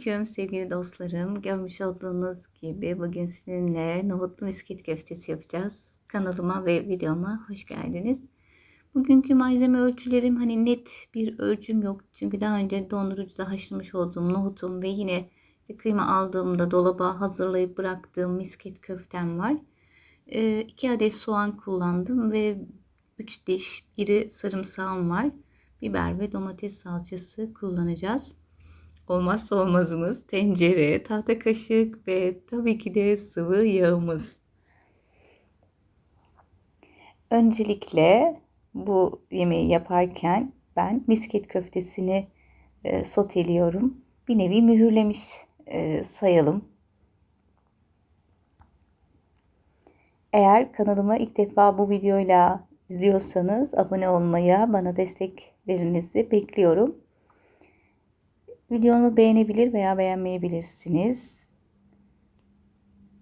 Selamünaleyküm sevgili dostlarım. Görmüş olduğunuz gibi bugün sizinle nohutlu misket köftesi yapacağız. Kanalıma ve videoma hoş geldiniz. Bugünkü malzeme ölçülerim hani net bir ölçüm yok. Çünkü daha önce dondurucuda haşlamış olduğum nohutum ve yine işte kıyma aldığımda dolaba hazırlayıp bıraktığım misket köftem var. 2 adet soğan kullandım ve 3 diş iri sarımsağım var. Biber ve domates salçası kullanacağız olmazsa olmazımız tencere, tahta kaşık ve tabii ki de sıvı yağımız. Öncelikle bu yemeği yaparken ben misket köftesini e, soteliyorum. Bir nevi mühürlemiş e, sayalım. Eğer kanalıma ilk defa bu videoyla izliyorsanız abone olmaya, bana desteklerinizi bekliyorum. Videomu beğenebilir veya beğenmeyebilirsiniz.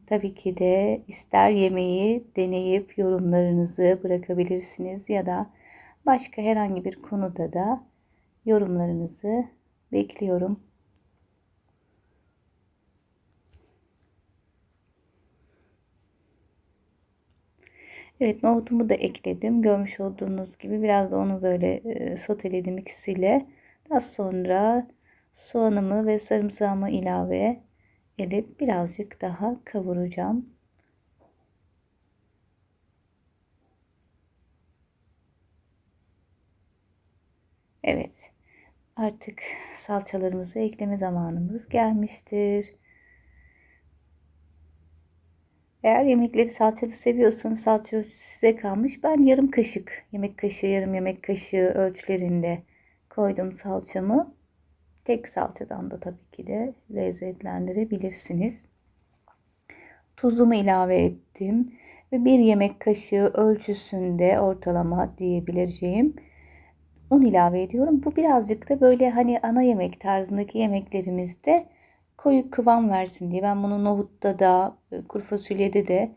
Tabii ki de ister yemeği deneyip yorumlarınızı bırakabilirsiniz ya da başka herhangi bir konuda da yorumlarınızı bekliyorum. Evet nohutumu da ekledim. Görmüş olduğunuz gibi biraz da onu böyle soteledim ikisiyle. Daha sonra soğanımı ve sarımsağımı ilave edip birazcık daha kavuracağım. Evet. Artık salçalarımızı ekleme zamanımız gelmiştir. Eğer yemekleri salçalı seviyorsanız salça size kalmış. Ben yarım kaşık, yemek kaşığı, yarım yemek kaşığı ölçülerinde koydum salçamı. Tek salçadan da tabii ki de lezzetlendirebilirsiniz. Tuzumu ilave ettim ve bir yemek kaşığı ölçüsünde ortalama diyebileceğim un ilave ediyorum. Bu birazcık da böyle hani ana yemek tarzındaki yemeklerimizde koyu kıvam versin diye ben bunu nohutta da kuru fasulyede de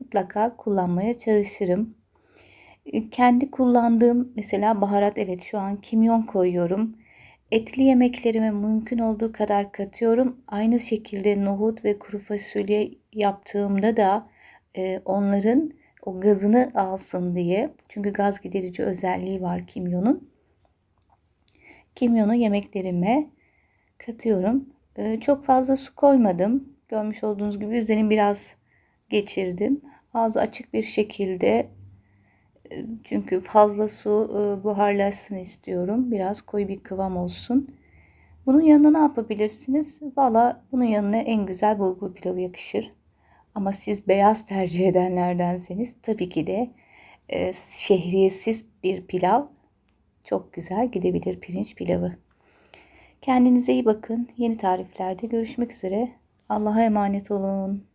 mutlaka kullanmaya çalışırım. Kendi kullandığım mesela baharat evet şu an kimyon koyuyorum. Etli yemeklerime mümkün olduğu kadar katıyorum. Aynı şekilde nohut ve kuru fasulye yaptığımda da e, onların o gazını alsın diye. Çünkü gaz giderici özelliği var kimyonun. Kimyonu yemeklerime katıyorum. E, çok fazla su koymadım. Görmüş olduğunuz gibi üzerini biraz geçirdim. Ağzı açık bir şekilde çünkü fazla su e, buharlaşsın istiyorum. Biraz koyu bir kıvam olsun. Bunun yanına ne yapabilirsiniz? Valla bunun yanına en güzel bulgur pilavı yakışır. Ama siz beyaz tercih edenlerdenseniz tabii ki de e, şehriyesiz bir pilav çok güzel gidebilir pirinç pilavı. Kendinize iyi bakın. Yeni tariflerde görüşmek üzere. Allah'a emanet olun.